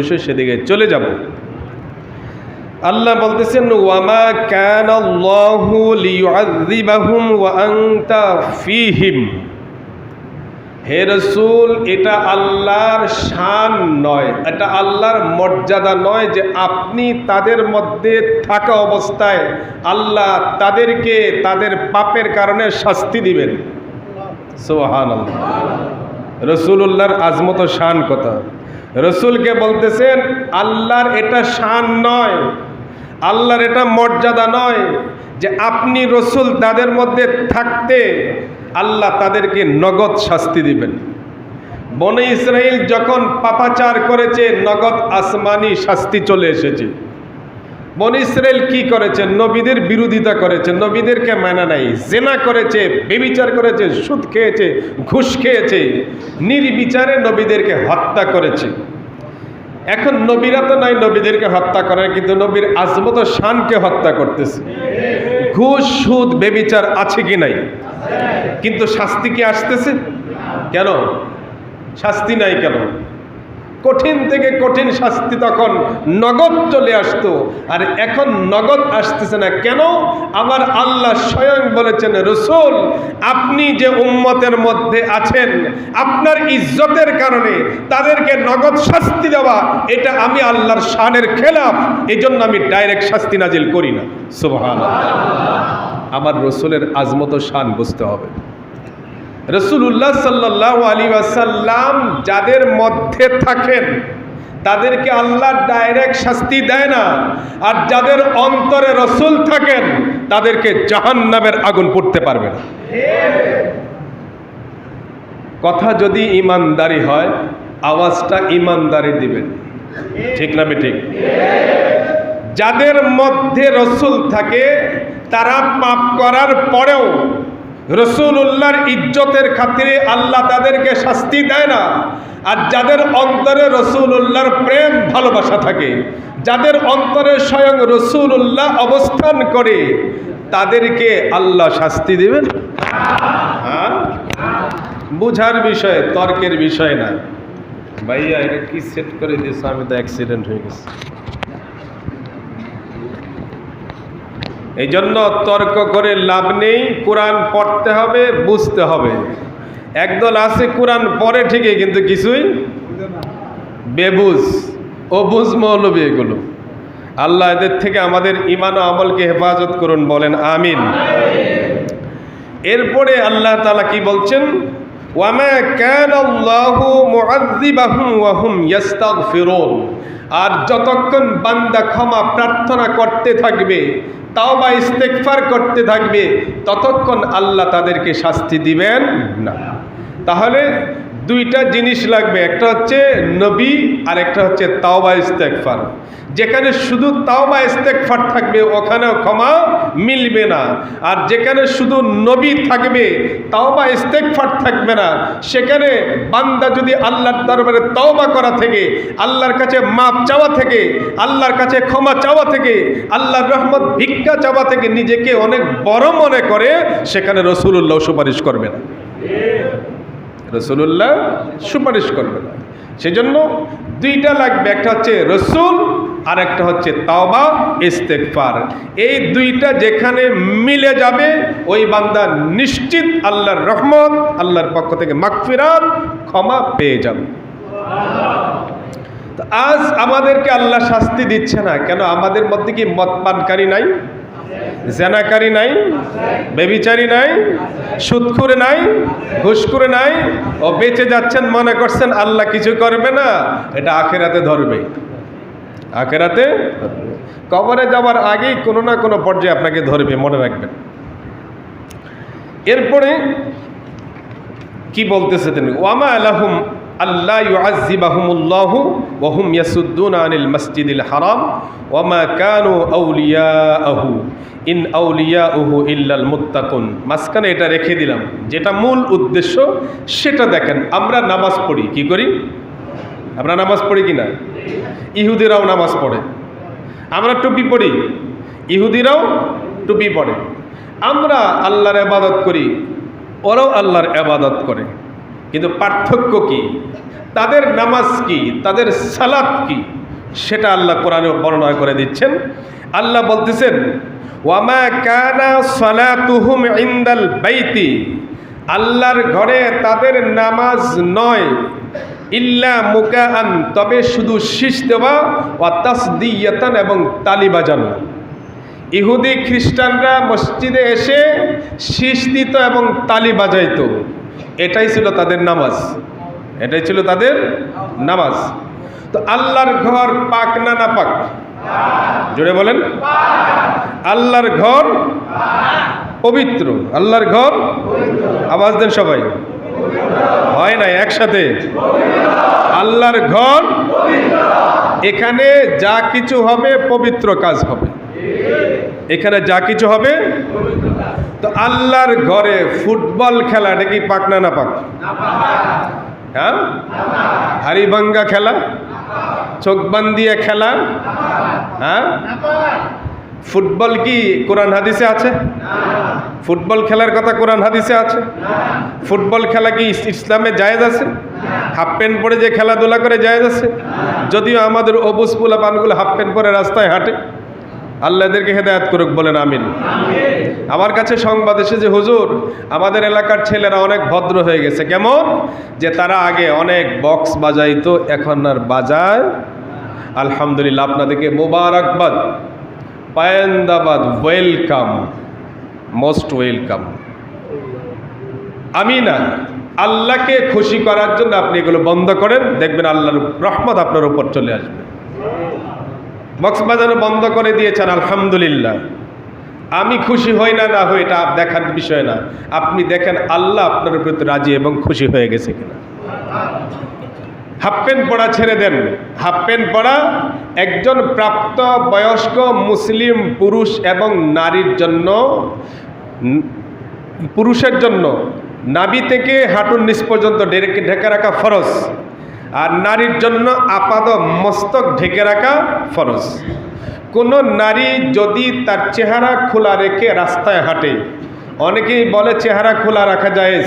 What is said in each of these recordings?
অবশ্যই সেদিকে চলে যাব। আল্লাহ বলতেছেন, ওয়ামা আনতা ফীহিম। হে রসুল, এটা আল্লাহর শান নয়, এটা আল্লাহর মর্যাদা নয় যে আপনি তাদের মধ্যে থাকা অবস্থায় আল্লাহ তাদেরকে তাদের পাপের কারণে শাস্তি দিবেন। সোহান রসুল্লাহর আজমত শান কথা। রসুলকে বলতেছেন, আল্লাহর এটা শান নয়, আল্লাহর এটা মর্যাদা নয় যে আপনি রসুল তাদের মধ্যে থাকতে আল্লাহ তাদেরকে নগদ শাস্তি দিবেন। বনে ইসরায়েল যখন পাপাচার করেছে, নগদ আসমানি শাস্তি চলে এসেছে। বন ইসরায়েল কি করেছে? নবীদের বিরোধিতা করেছে, নবীদেরকে মানা নাই, জেনা করেছে, বেবিচার করেছে, সুদ খেয়েছে, ঘুষ খেয়েছে, নির্বিচারে নবীদেরকে হত্যা করেছে। এখন নবীরা তো নাই নবীদেরকে হত্যা করে কিন্তু নবীর আজমত শানকে হত্যা করতেছে। ঘুষ, সুদ, বেবিচার আছে কি নাই? কিন্তু শাস্তি কি আসতেছে? কেন? শাস্তি নাই কেন? কঠিন থেকে কঠিন শাস্তি তখন নগদ চলে আসতো। আর এখন নগদ আসতেছে না। কেন? আমার আল্লাহ স্বয়ং বলেছেন, রসুল, আপনি যে উম্মতের মধ্যে আছেন, আপনার ইজ্জতের কারণে তাদেরকে নগদ শাস্তি দেওয়া, এটা আমি আল্লাহর শানের খেলাফ। এই জন্য আমি ডাইরেক্ট শাস্তি নাজিল করি না। সুবহান আমার রসুলের আজমত শান বুঝতে হবে। রসুল্লাহ সাল্লাহ আলী আসাল্লাম যাদের মধ্যে থাকেন, তাদেরকে আল্লাহ ডাইরেক্ট শাস্তি দেয় না। আর যাদের অন্তরে রসুল থাকেন, তাদেরকে জাহান্নামের আগুন পড়তে পারবে না। কথা যদি ইমানদারি হয়, আওয়াজটা ইমানদারি দিবেন। ঠিক না ঠিক যাদের মধ্যে রসুল থাকে, তারা পাপ করার পরেও রসুল্লাহর ইজ্জতের খাতিরে আল্লাহ তাদেরকে শাস্তি দেয় না। আর যাদের অন্তরে রসুল্লাহর প্রেম, ভালোবাসা থাকে, যাদের অন্তরে স্বয়ং রসুল্লাহ অবস্থান করে, তাদেরকে আল্লাহ শাস্তি দেবেন? হ্যাঁ? বুঝার বিষয়, তর্কের বিষয় না। ভাইয়া, এটা কি সেট করে দিয়েছে? আমি তো অ্যাক্সিডেন্ট হয়ে গেছে। এই জন্য তর্ক করে লাভ নেই, কোরআন পড়তে হবে, বুঝতে হবে। একদল আছে কোরআন পড়ে ঠিকই, কিন্তু কিছুই বেবুজ। ও বুঝ মৌলবী এগুলো। আল্লাহ এদের থেকে আমাদের ইমান ও আমলকে হেফাজত করুন, বলেন আমিন। এরপরে আল্লাহ তালা কি বলছেন? ওয়ামা কান আল্লাহু মুআযযিবাহুম ওয়া হুম ইস্তাগফিরুন আর যতক্ষণ বান্দা ক্ষমা প্রার্থনা করতে থাকবে তাও বা ইস্তেকফার করতে থাকবে, ততক্ষণ আল্লাহ তাদেরকে শাস্তি দিবেন না। তাহলে দুইটা জিনিস লাগবে, একটা হচ্ছে নবী আর একটা হচ্ছে তাওবা ইস্তেকফার যেখানে শুধু তাওবা ইস্তেকফার থাকবে, ওখানেও ক্ষমা মিলবে না। আর যেখানে শুধু নবী থাকবে, তাওবা ইস্তেকফার থাকবে না। সেখানে বান্দা যদি আল্লাহর দরবারে তাওবা করা থেকে, আল্লাহর কাছে মাপ চাওয়া থেকে, আল্লাহর কাছে ক্ষমা চাওয়া থেকে, আল্লাহর রহমত ভিক্ষা চাওয়া থেকে নিজেকে অনেক বড় মনে করে, সেখানে রসুল্লাহ সুপারিশ করবে না। রসুল্লাহ সুপারিশ করবে। না সেজন্য দুইটা লাগবে, একটা হচ্ছে রসুল আর একটা হচ্ছে তাওবা ইস্তেকফার এই দুইটা যেখানে মিলে যাবে, ওই বান্দা নিশ্চিত আল্লাহর রহমত, আল্লাহর পক্ষ থেকে মাগফিরাত ক্ষমা পেয়ে যাবে। আজ আমাদেরকে আল্লাহ শাস্তি দিচ্ছে না, কেন আমাদের মধ্যে কি মদ পানকারী নাই? জেনাকারী নাই, বেবিচারী নাই সুদখুরে নাই, ঘুষখুরে নাই, ও বেঁচে যাচ্ছেন, মনে করছেন আল্লাহ কিছু করবে না, এটা আখেরাতে ধরবে। আখেরাতে কবরে যাওয়ার আগেই কোনো না কোনো পর্যায়ে আপনাকে ধরবে, মনে রাখবেন। এরপরে কি বলতেছে তিনি? ওয়ামা আলাহুম আল্লাহ ইউআযিবাহুমুল্লাহু ওয়া হুম ইয়াসুদ্দুনা আনিল মসজিদিল হারাম ওয়ামা কানু আউলিয়াহু ইন আউলিয়াউহু ইল্লাল মুত্তাকুন। মাঝখানে এটা রেখে দিলাম। যেটা মূল উদ্দেশ্য, সেটা দেখেন, আমরা নামাজ পড়ি, কি করি? আমরা নামাজ পড়ি কি না ইহুদিরাও নামাজ পড়ে। আমরা টুপি পড়ি, ইহুদিরাও টুপি পড়ে। আমরা আল্লাহর আবাদত করি, ওরাও আল্লাহর আবাদত করে। কিন্তু পার্থক্য কি? তাদের নামাজ কি? তাদের সালাত কি? সেটা আল্লাহ কোরআনে বর্ণনা করে দিচ্ছেন। আল্লাহ বলতেছেন, ওয়ামা কানা সালাতুহুম ইনদাল বাইতি। আল্লাহর ঘরে তাদের নামাজ নয়, ইল্লা মুকাআন, তবে শুধু শীষ দেওয়া ও তাসদিয়াতান এবং তালি বাজানো। ইহুদি খ্রিস্টানরা মসজিদে এসে শীষ দিত এবং তালি বাজাইতো। এটাই ছিল তাদের নামাজ। এটাই ছিল তাদের নামাজ। তো আল্লাহর ঘর পাক না না পাক? জুড়ে বলেন। আল্লাহর ঘর পবিত্র। আল্লাহর ঘর আওয়াজ দেন সবাই। হয় না একসাথে? আল্লাহর ঘর এখানে যা কিছু হবে পবিত্র কাজ হবে। এখানে যা কিছু হবে তো আল্লাহর ঘরে ফুটবল খেলা, এটা কি পাক না না পাক? হ্যাঁ? হারিভাঙ্গা খেলা, চোখ বান্দিয়ে খেলা হ্যাঁ? ফুটবল কি কোরআন হাদিসে আছে? ফুটবল খেলার কথা কোরআন হাদিসে আছে? ফুটবল খেলা কি ইসলামে জায়েজ আছে? হাফ প্যান্ট পরে যে খেলাধুলা করে জায়েজ আছে? যদিও আমাদের অবুজ পোলা পানগুলো হাফ প্যান্ট পরে রাস্তায় হাঁটে। আল্লাহ এদেরকে হেদায়াত করুক, বলেন আমিন। আমার কাছে সংবাদ এসে যে, হুজুর, আমাদের এলাকার ছেলেরা অনেক ভদ্র হয়ে গেছে। কেমন? যে তারা আগে অনেক বক্স বাজাইতো, এখন আর বাজায়। আলহামদুলিল্লাহ, আপনাদেরকে মোবারকবাদ। পায়েন্দাবাদ, ওয়েলকাম। Most welcome. আমি না। আল্লাহকে খুশি করার জন্য আপনি এগুলো বন্ধ করেন। দেখবেন আল্লাহর রহমত আপনার উপর চলে আসবে। বক্স বাজানো বন্ধ করে দিয়েছেন, আলহামদুলিল্লাহ। আমি খুশি হই না না হই, এটা দেখার বিষয় না। আপনি দেখেন, আল্লাহ আপনার প্রতি রাজি এবং খুশি হয়ে গেছে কিনা। হাফ প্যান্ট পরা ছেড়ে দেন। হাফ প্যান্ট পরা একজন প্রাপ্ত বয়স্ক মুসলিম পুরুষ এবং নারীর জন্য, পুরুষের জন্য নাবি থেকে হাঁটুর নিচ পর্যন্ত ঢেকে ঢেকে রাখা ফরজ। আর নারীর জন্য আপাদ মস্তক ঢেকে রাখা ফরজ। কোনো নারী যদি তার চেহারা খোলা রেখে রাস্তায় হাঁটে, অনেকেই বলে চেহারা খোলা রাখা যায়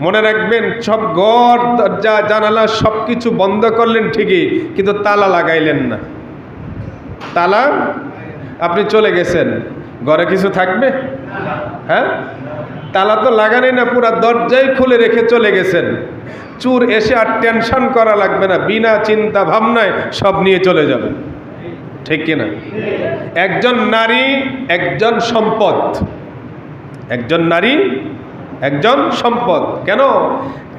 মনে রাখবেন, সব ঘর, দরজা, জানালা সব কিছু বন্ধ করলেন ঠিকই, কিন্তু তালা লাগাইলেন না। তালা? আপনি চলে গেছেন। ঘরে কিছু থাকবে? হ্যাঁ? তালা তো লাগানি না, পুরা দরজাই খুলে রেখে চলে গেছেন। চুর এসে আর টেনশন করা লাগবে না, বিনা চিন্তা ভাবনায় সব নিয়ে চলে যাবে। ঠিক কিনা? একজন নারী, একজন সম্পদ। একজন নারী একজন সম্পদ। কেন?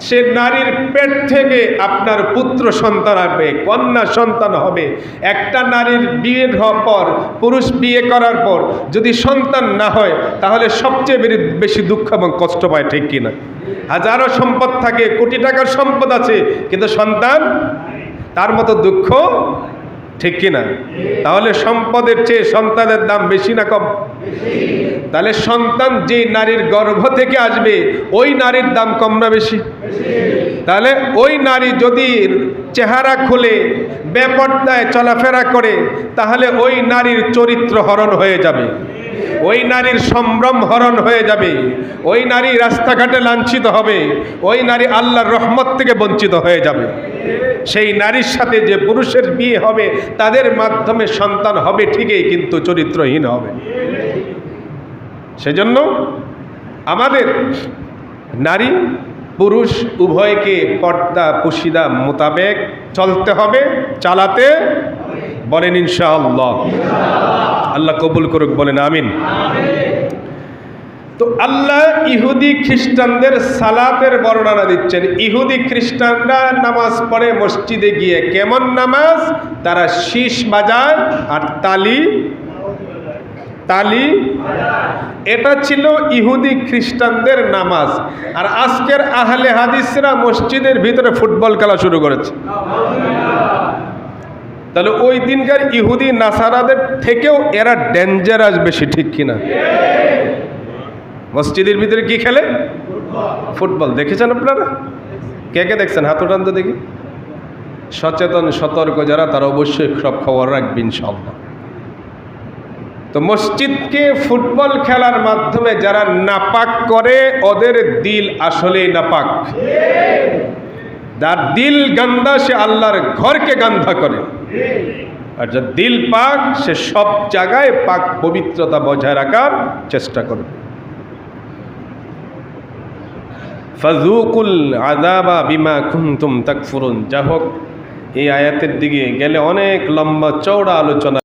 সে নারীর পেট থেকে আপনার পুত্র সন্তান হবে কন্যা সন্তান হবে। একটা নারীর বিয়ের হওয়ার পর, পুরুষ বিয়ে করার পর যদি সন্তান না হয়, তাহলে সবচেয়ে বেশি দুঃখ এবং কষ্ট পায়, ঠিক কিনা হাজারো সম্পদ থাকে, কোটি টাকার সম্পদ আছে, কিন্তু সন্তান তার মতো দুঃখ ঠিক কিনা? তাহলে সম্পদের চেয়ে সন্তানের দাম বেশি না কম? তাহলে সন্তান যে নারীর গর্ভ থেকে আসবে, ওই নারীর দাম কম না বেশি? তাহলে ওই নারী যদি চেহারা খুলে ব্যাপারটায় চলাফেরা করে, তাহলে ওই নারীর চরিত্র হরণ হয়ে যাবে। ওই নারীর সম্ভ্রম হরণ হয়ে যাবে। ওই নারী রাস্তাঘাটে লাঞ্ছিত হবে। ওই নারী আল্লাহর রহমত থেকে বঞ্চিত হয়ে যাবে। সেই নারীর সাথে যে পুরুষের বিয়ে হবে, তাদের মাধ্যমে সন্তান হবে ঠিকই, কিন্তু চরিত্রহীন হবে। সেজন্য আমাদের নারী, পুরুষ উভয়কে পর্দা পুশিদা মোতাবেক চলতে হবে, চালাতে বলেন ইনশাআল্লাহ। আল্লাহ কবুল করুক, বলেন আমিন। তো আল্লাহ ইহুদি খ্রিস্টানদের সালাতের বর্ণনা দিচ্ছেন। ইহুদি খ্রিস্টানরা নামাজ পড়ে মসজিদে গিয়ে কেমন নামাজ? তারা শীষ বাজায় আর তালি তালি। এটা ছিল ইহুদি খ্রিস্টানদের নামাজ। আর আজকের আহলে হাদিসরা মসজিদের ভিতরে ফুটবল খেলা শুরু করেছে। তাহলে ওই দিনকার ইহুদি নাসারাদের থেকেও এরা ডেঞ্জারাস বেশি, ঠিক কিনা? মসজিদের ভিতরে কি খেলে? ফুটবল। দেখেছেন আপনারা? কে কে দেখছেন? হাত উঠান তো দেখি। সচেতন, সতর্ক যারা, তারা অবশ্যই সব খবর রাখবেন ইনশাল্লাহ তো মসজিদকে ফুটবল খেলার মাধ্যমে যারা নাপাক করে, ওদের দিল আসলেই নাপাক। যার দিল গান্দা সে আল্লাহর ঘরকে গান্ধা করে। আর যার দিল পাক, সে সব জায়গায় পাক পবিত্রতা বজায় রাখার চেষ্টা করে। ফাজুকুল আদাবা বিমা কুন্তুম তাকফুরুন। যা হোক এই আয়াতের দিকে গেলে অনেক লম্বা চওড়া আলোচনা